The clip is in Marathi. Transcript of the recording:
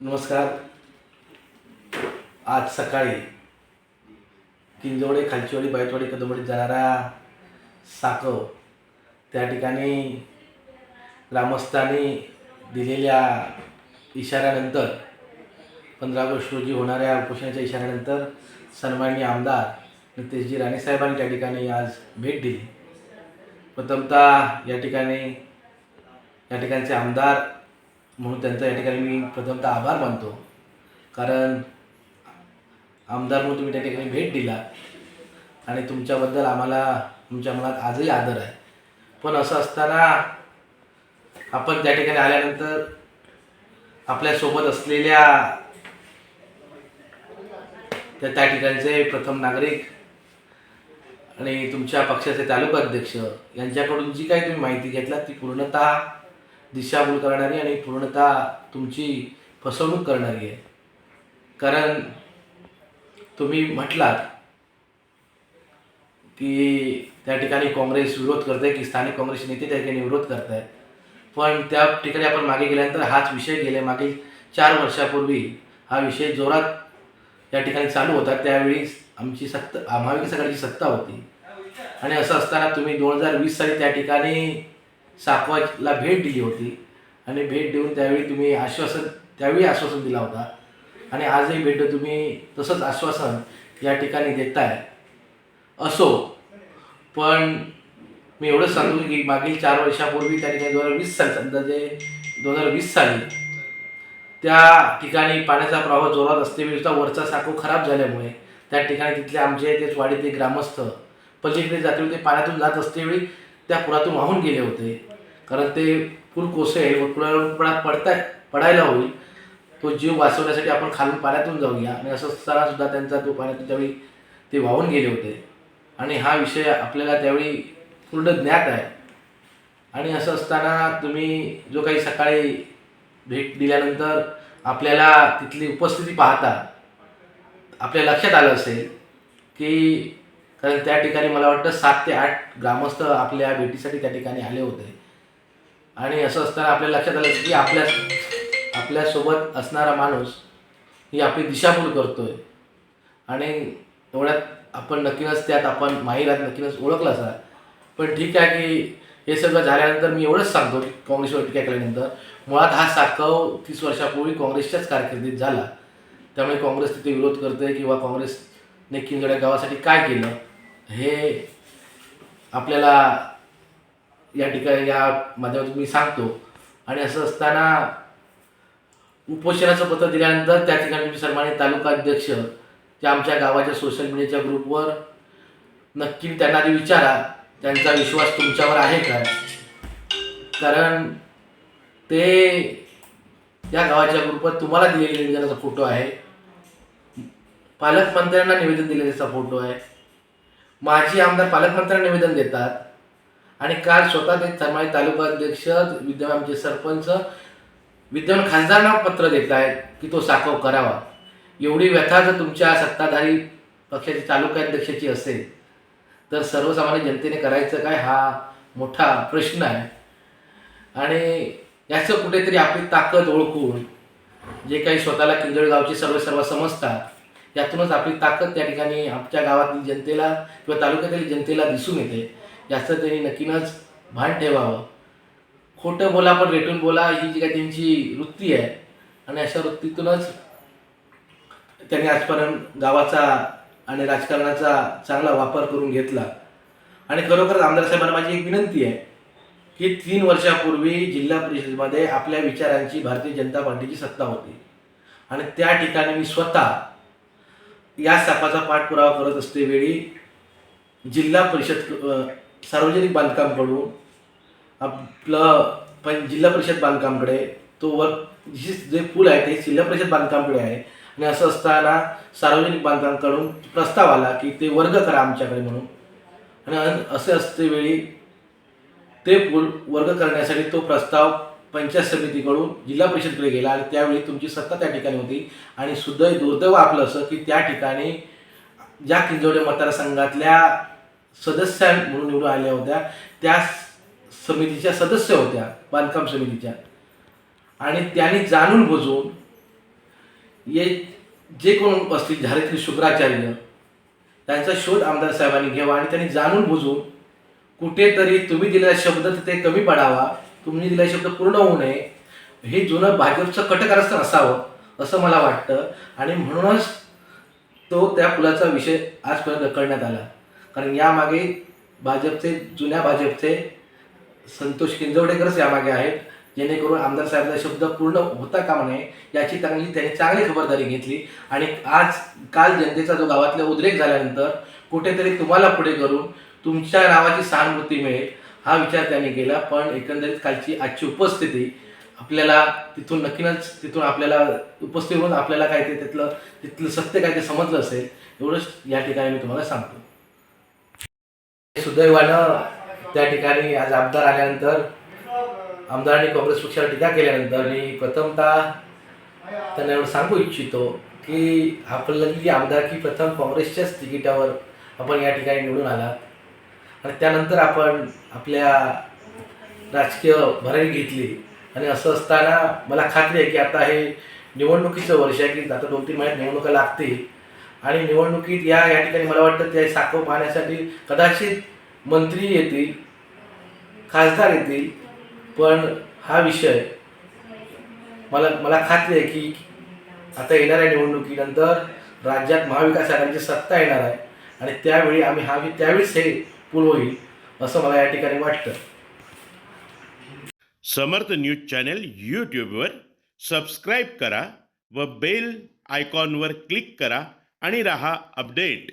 नमस्कार. आज सकाळी किंजवडे खालचीवाडी बायतवाडी कदमवाडीत जाणारा साकव त्या ठिकाणी ग्रामस्थांनी दिलेल्या इशाऱ्यानंतर पंधरा ऑगस्ट रोजी होणाऱ्या उपोषणाच्या इशाऱ्यानंतर सन्माननीय आमदार नितेशजी राणेसाहेबांनी त्या ठिकाणी आज भेट दिली. प्रथमतः या ठिकाणी या ठिकाणचे आमदार म्हणून त्यांचा या ठिकाणी मी प्रथमतः आभार मानतो. कारण आमदार म्हणून तुम्ही त्या ठिकाणी भेट दिला. आणि तुमच्याबद्दल आम्हाला तुमच्या मनात आजही आदर आहे. पण असं असताना आपण त्या ठिकाणी आल्यानंतर आपल्यासोबत असलेल्या त्या त्या ठिकाणचे प्रथम नागरिक आणि तुमच्या पक्षाचे तालुका अध्यक्ष यांच्याकडून जी काही तुम्ही माहिती घेतला ती पूर्णतः दिशाभूल करणारी आणि पूर्णतः तुमची फसवणूक करणारी आहे. कारण तुम्ही म्हटलात की त्या ठिकाणी काँग्रेस विरोध करत आहे की स्थानिक काँग्रेस नेते त्या ठिकाणी विरोध करत आहे पण त्या ठिकाणी आपण मागे गेल्यानंतर हाच विषय गेले मागील चार वर्षापूर्वी हा विषय जोरात या ठिकाणी चालू होता. त्यावेळी आमची सत्ता महाविकास आघाडीची सत्ता होती. आणि असं असताना तुम्ही दोन हजार वीस साली त्या ठिकाणी साकवाला भेट दिली होती. आणि भेट देऊन त्यावेळी तुम्ही आश्वासन त्यावेळी आश्वासन दिला होता. आणि आजही भेट तुम्ही तसंच आश्वासन या ठिकाणी देताय. असो पण मी एवढंच सांगतो की मागील चार वर्षापूर्वी त्या ठिकाणी दोन हजार वीस साली अंदाजे दोन हजार वीस साली त्या ठिकाणी पाण्याचा प्रवाह जोरात असतेवेळी सुद्धा वरचा साखो खराब झाल्यामुळे त्या ठिकाणी तिथले आमचे तेच वाडीतले ग्रामस्थ पलीकडे जाते ते पाण्यातून जात असतेवेळी त्या पुरातून वाहून गेले होते. कारण ते पूल कोसळेल व पुरात पडताय पडायला होईल. तो जीव वाचवण्यासाठी आपण खालून पाण्यातून जाऊया. आणि असं असताना त्यांचा तो पाण्यातून त्यावेळी ते वाहून गेले होते. आणि हा विषय आपल्याला त्यावेळी पूर्ण ज्ञात आहे. आणि असं असताना तुम्ही जो काही सकाळी भेट दिल्यानंतर आपल्याला तिथली उपस्थिती पाहता आपल्या लक्षात आलं असेल की कारण त्या ठिकाणी मला वाटतं सात ते आठ ग्रामस्थ आपल्या भेटीसाठी त्या ठिकाणी आले होते. आणि असं असताना आपल्या लक्षात आलं की आपल्या आपल्यासोबत असणारा माणूस ही आपली दिशाभूल करतोय. आणि एवढ्यात आपण नक्कीच त्यात आपण माहिरात नक्कीच ओळखला असा पण ठीक आहे की हे सगळं झाल्यानंतर मी एवढंच सांगतो की काँग्रेसवर टीका केल्यानंतर. मुळात हा साकव तीस वर्षापूर्वी काँग्रेसच्याच कारकिर्दीत झाला. त्यामुळे काँग्रेस तिथे विरोध करते किंवा काँग्रेसने किंजड्या गावासाठी काय केलं? हे आपल्याला या ठिकाणी या माध्यमातून मी सांगतो. आणि असं असताना उपोषणाचं पत्र दिल्यानंतर त्या ठिकाणी तुम्ही सन्मानित तालुका अध्यक्ष त्या आमच्या गावाच्या सोशल मीडियाच्या ग्रुपवर नक्की त्यांना ते विचारा. त्यांचा विश्वास तुमच्यावर आहे का? कारण ते त्या गावाच्या ग्रुपवर तुम्हाला दिलेल्या निवेदनाचा फोटो आहे. पालकमंत्र्यांना निवेदन दिलेल्याचा फोटो आहे. माजी आमदार पालकमंत्र्यांना निवेदन देतात. आणि काल स्वतः ते सन्मानित तालुका अध्यक्ष विद्यमान आमचे सरपंच विद्यमान खासदारांना पत्र देत आहेत की तो साकव करावा. एवढी व्यथा जर तुमच्या सत्ताधारी पक्षाची तालुकाध्यक्षाची असेल तर सर्वसामान्य जनतेने करायचं काय हा मोठा प्रश्न आहे. आणि याचं कुठेतरी आपली ताकद ओळखून जे काही स्वतःला किंजळगावचे सर्व सर्व समजतात यातूनच आपली ताकद त्या ठिकाणी आमच्या गावातील जनतेला किंवा तालुक्यातील जनतेला दिसून येते. जास्त त्यांनी नक्कीनच भान ठेवावं. खोटं बोला पण रेटून बोला ही जी काही त्यांची वृत्ती आहे आणि अशा वृत्तीतूनच त्यांनी आजपर्यंत गावाचा आणि राजकारणाचा चांगला वापर करून घेतला. आणि खरोखरच आमदार साहेबांना माझी एक विनंती आहे की तीन वर्षापूर्वी जिल्हा परिषदेमध्ये आपल्या विचारांची भारतीय जनता पार्टीची सत्ता होती. आणि त्या ठिकाणी मी स्वतः या सापाचा पाठपुरावा करत असते वेळी जिल्हा परिषद सार्वजनिक बांधकामकडून आपलं पण जिल्हा परिषद बांधकामकडे तो वर जी जे पूल आहे ते जिल्हा परिषद बांधकामकडे आहे. आणि असं असताना सार्वजनिक बांधकामकडून प्रस्ताव आला की ते वर्ग करा आमच्याकडे म्हणून. आणि असे असते वेळी ते पूल वर्ग करण्यासाठी तो प्रस्ताव पंचायत समितीकडून जिल्हा परिषदकडे गेला आणि त्यावेळी तुमची सत्ता त्या ठिकाणी होती. आणि सुदैव दुर्दैव आपलं असं की त्या ठिकाणी ज्या किंजवडे मतदारसंघातल्या सदस्य म्हणून निवडून आल्या होत्या त्या समितीच्या सदस्य होत्या बांधकाम समितीच्या. आणि त्यांनी जाणून बुजून ये जे कोण असतील झारीतील शुक्राचार्य त्यांचा शोध आमदार साहेबांनी घ्यावा आणि त्यांनी जाणून बुजून कुठेतरी तुम्ही दिलेला शब्द ते कमी पडावा. तुम्ही दिलेला शब्द पूर्ण होऊ नये. हे जुनं भाजपचं कटकारस्थान असावं असं मला वाटतं. आणि म्हणूनच तो त्या पुलाचा विषय आजपर्यंत ढकलण्यात आला. कारण यामागे भाजपचे जुन्या भाजपचे संतोष किंजवडेकरच यामागे आहेत. जेणेकरून आमदार साहेबांचा शब्द पूर्ण होता कामा नये याची चांगली त्यांनी चांगली खबरदारी घेतली. आणि आज काल जनतेचा जो गावातला उद्रेक झाल्यानंतर कुठेतरी तुम्हाला पुढे करून तुमच्या नावाची सहानुभूती मिळेल. हा विचार त्यांनी केला पण एकंदरीत कालची आजची उपस्थिती आपल्याला तिथून नक्कीच तिथून आपल्याला उपस्थित होऊन आपल्याला काय ते तिथलं तिथलं सत्य काय ते समजलं असेल एवढंच या ठिकाणी मी तुम्हाला सांगतो. सुदैवानं त्या ठिकाणी आज आमदार आल्यानंतर आमदारांनी काँग्रेस पक्षाला टीका केल्यानंतर मी प्रथमतः त्यांना एवढं सांगू इच्छितो की आपल्याला आमदारकी प्रथम काँग्रेसच्याच तिकिटावर आपण या ठिकाणी निवडून आला आणि त्यानंतर आपण आपल्या राजकीय भरारी घेतली. आणि असं असताना मला खात्री आहे की आता हे निवडणुकीचं वर्ष आहे की आता दोन तीन महिन्यात निवडणुका लागतील. आणि निवडणुकीत या या ठिकाणी मला वाटतं ते साखव पाहण्यासाठी कदाचित मंत्री येतील खासदार येतील पण हा विषय मला मला खात्री आहे की आता येणाऱ्या निवडणुकीनंतर राज्यात महाविकास आघाडीची सत्ता येणार आहे. आणि त्यावेळी आम्ही हा त्यावेळीच हे अनुकूल होईल असं मला या ठिकाणी वाटतं. समर्थ न्यूज चॅनल यूट्यूबवर सबस्क्राईब करा व बेल आयकॉनवर क्लिक करा आणि रहा अपडेट.